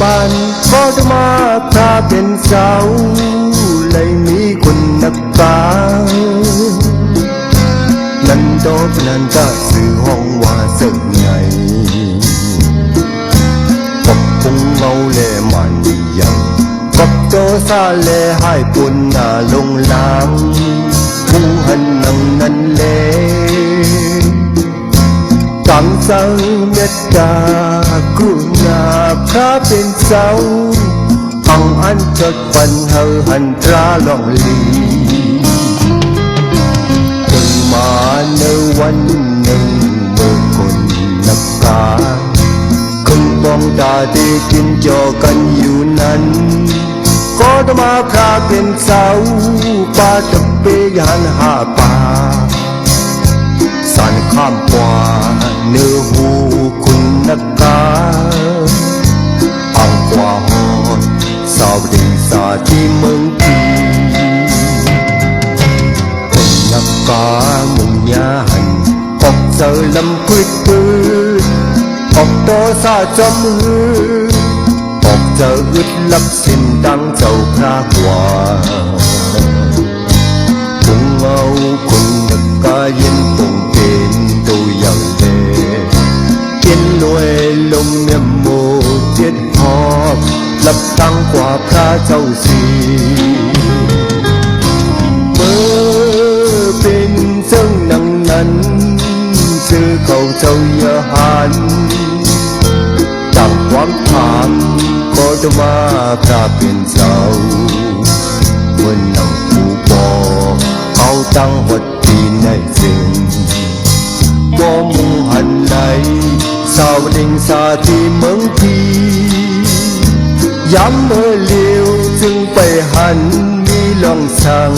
bàn có đôi ma tha bên sau lấy mi quần nắp ta lần đó lần ta sự hoang hoa giận ngày cặp cung mau lệ màn dần cặp cho xa lệ hai quần à lông lang cũng hân nặng năn lệ cảm giác cả กปุงเมากุณาพระเป็นเจ้าองอันจดปันเฮาหันตราลองลีถึงมาในวันหนึ่งเมื่อคนนับกาคงมองตาที่กินจอกันอยู่นั้นก็ต้องมาพระเป็นเจ้าป้าตะเปยันหาป่า sợ lâm quyết tư Học to xa trăm hư Học tớ ướt lấp xin đang dầu khá quả. Cùng âu cùng nhật ca yên cùng tên tôi dần về, Tiên nuôi lông nhầm mô tiết họp Lập tăng quả khá dầu xin มาพระเป็นเจ้าวันนำผู้บอเอาตั้งหดที่ในสิ่งบ่มุงหันไหนสาวดิ่งสาที่เมืองพีย้ำเมื่อเลี้ยวจึงไปหันมีลองสั่ง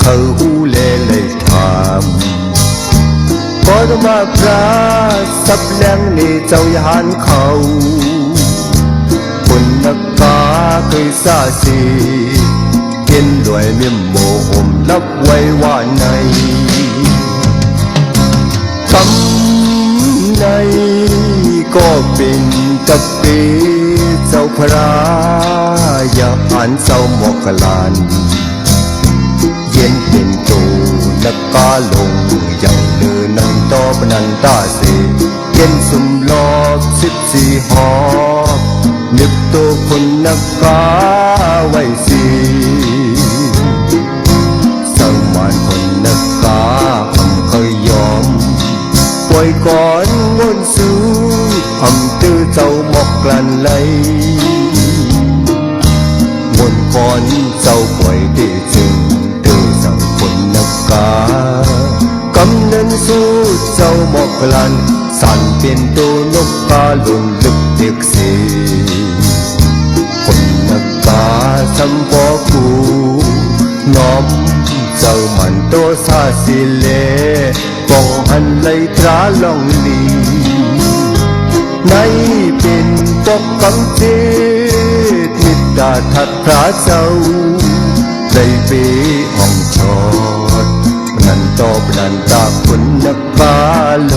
เขาหูเลเลยถามก็ต้องมาพระสับแรงนี่เจ้าอยาหันเขา คนนักกาเคยซาสีเกินด้วยเมียมโมหมลับไว้ว่าในคำในก็เป็นตะเปเจ้าพระอย่าอ่านเศร้าหมอกลานเย็นเป็นตูนักกาลงอย่างเลือนั่งตอบนันตาเสเย็นสุมลอบสิบสี่หอ ನಿತ್ತು ಕುನ್ನಕ್ಕ ವಹಿಸಿ ಸಲ್ಮಾನ್ ಕುನ್ನಕ್ಕ ಕಯ್ಯೋಂ Quay con ngôn sứ, Hầm tư châu mọc làn lây. Nguồn con châu quay để chừng Từ rằng quân nắp cá Cấm nên su châu mọc làn Sản tiền đô nốc ca luôn lực tiếc gì? าสัมปอกูน้อมเจ้ามันโตซาสิเลปองหันไลตราลองลีในเป็นปกกำเจดมิตรทัดพระเจ้าได้เปห้องชอดนันตอบนันตาคุณนักกาล